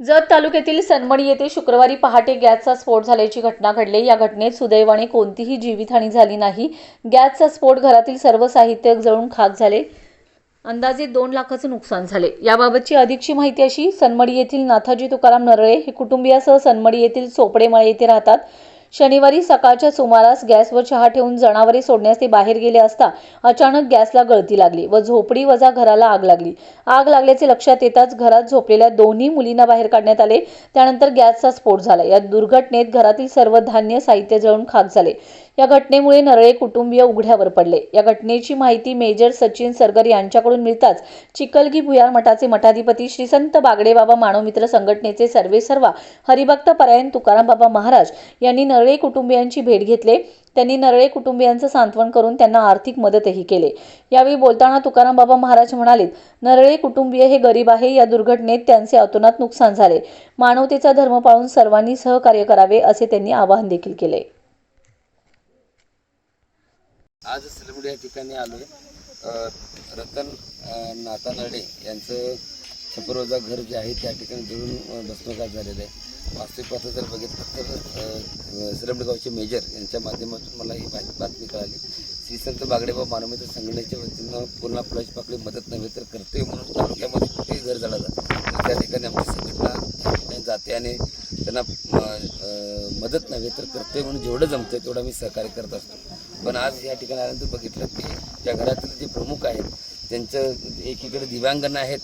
जत तालुक्यातील सनमडी येथे शुक्रवारी पहाटे गॅसचा स्फोट झाल्याची घटना घडली. या घटनेत सुदैवाने कोणतीही जीवितहानी झाली नाही. गॅसचा स्फोट घरातील सर्व साहित्य जळून खाक झाले. अंदाजे दोन लाखाचं नुकसान झाले. याबाबतची अधिकची माहिती अशी सनमडी येथील नाथाजी तुकाराम नरळे हे कुटुंबियासह सनमडी येथील चोपडेमाळे येथे राहतात. शनिवारी सकाळच्या सुमारास गॅसवर चहा ठेवून जनावरे सोडण्यास ते बाहेर गेले असता अचानक गॅसला गळती लागली व झोपडी वजा घराला आग लागली. आग लागल्याचे लक्षात येताच घरात झोपलेल्या दोन्ही मुलींना बाहेर काढण्यात आले. त्यानंतर गॅसचा स्फोट झाला. या दुर्घटनेत घरातील सर्व धान्य साहित्य जळून खाक झाले. या घटनेमुळे नरळे कुटुंबीय उघड्यावर पडले. या घटनेची माहिती मेजर सचिन सरगर यांच्याकडून मिळताच चिकलगी भुयार मठाचे मठाधिपती श्री संत बागडेबाबा मानवमित्र संघटनेचे सर्वेसर्वा हरिभक्त परायण तुकारामबाबा महाराज यांनी नरळे कुटुंबियांची भेट घेतले. त्यांनी नरळे कुटुंबियांचं सांत्वन करून त्यांना आर्थिक मदतही केले. यावेळी बोलताना तुकाराम बाबा महाराज म्हणालेत नरळे कुटुंबीय हे गरीब आहे. या दुर्घटनेत त्यांचे अतोनात नुकसान झाले. मानवतेचा धर्म पाळून सर्वांनी सहकार्य करावे असे त्यांनी आवाहन देखील केले. आज सलमुडी या ठिकाणी आलो आहे रतन नाता नाथा यांचं छपरोजा घर जे आहे त्या ठिकाणी जळून भस्मघात झालेलं आहे. वास्तविक पाहता जर बघितलं तर सलमडी गावचे मेजर यांच्या माध्यमातून मला ही बातमी कळाली. श्री संत बागडेबा मानवमित्र संघटनेच्या वतीनं पूर्ण फुलाची पाकळी मदत नव्हे तर करते म्हणून तालुक्यामध्ये कुठेही घर झाला तर त्या ठिकाणी आमची संघटना जाते आणि त्यांना मदत नव्हे तर करते म्हणून जेवढं जमतं तेवढं मी सहकार्य करत असतो. पण आज या ठिकाणी आल्यानंतर बघितलं की त्या घरातील जे प्रमुख आहेत त्यांचं एकीकडे दिव्यांगण आहेत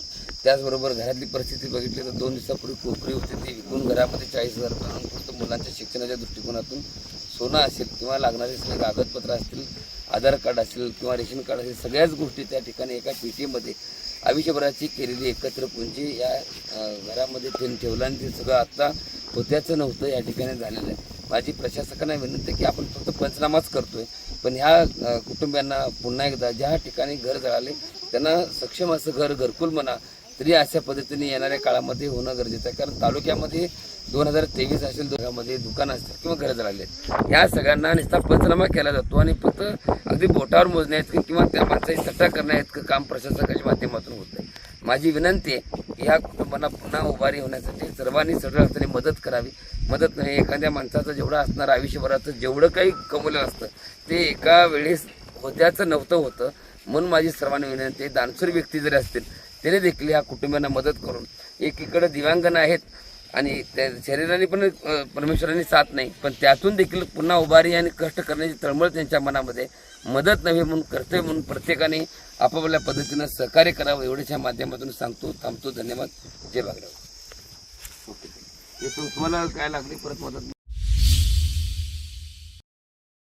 त्याचबरोबर घरातली परिस्थिती बघितली तर दोन दिवसापूर्वी कोपरी होती ती विकून घरामध्ये चाळीस हजार रुपये आणून फक्त मुलांच्या शिक्षणाच्या दृष्टिकोनातून सोनं असेल किंवा लागणारे सगळे कागदपत्र असतील आधार कार्ड असेल किंवा रेशन कार्ड असेल सगळ्याच गोष्टी त्या ठिकाणी एका पेटीमध्ये आयुष्यभराची केलेली एकत्र पुंजी या घरामध्ये ठेवून ठेवलं आणि ते सगळं आत्ता होत्याचं नव्हतं या ठिकाणी झालेलं आहे. माझी प्रशासकांना विनंती आहे की आपण फक्त पंचनामाच करतोय. पण ह्या कुटुंबियांना पुन्हा एकदा ज्या ठिकाणी घर जळाले त्यांना सक्षम असं घर घरकुल म्हणा तरी अशा पद्धतीने येणाऱ्या काळामध्ये होणं गरजेचं आहे. कारण तालुक्यामध्ये दोन हजार तेवीस असेल दोघांमध्ये दुकान असतील किंवा घरं जळाले. ह्या सगळ्यांना नुसता पंचनामा केला जातो आणि फक्त अगदी बोटावर मोजण्यात किंवा त्या माणसाची सट्टा करण्यात काम प्रशासकाच्या माध्यमातून होतं माझी विनंती आहे ह्या कुटुंबांना पुन्हा उभारी होण्यासाठी सर्वांनी सरळ अर्थाने मदत करावी. मदत नाही एखाद्या माणसाचं जेवढं असणार आयुष्यभराचं जेवढं काही कमवलं असतं ते एका वेळेस होत्याचं नव्हतं होतं. म्हणून माझी सर्वांनी विनंती आहे दानशूर व्यक्ती जरी असतील तरी देखील ह्या कुटुंबियांना मदत करून एकीकडं दिव्यांगण आहेत आणि त्या शरीराने पण परमेश्वराने साथ नाही पण त्यातून देखील पुन्हा उभारी आणि कष्ट करण्याची तळमळ त्यांच्या मनामध्ये मदत नव्हे म्हणून कर्तव्य म्हणून प्रत्येकाने आपापल्या पद्धतीनं सहकार्य करावं एवढ्याच्या माध्यमातून सांगतो थांबतो धन्यवाद. जय बागराव ओके. येतो. तुम्हाला काय लागली? परत मदत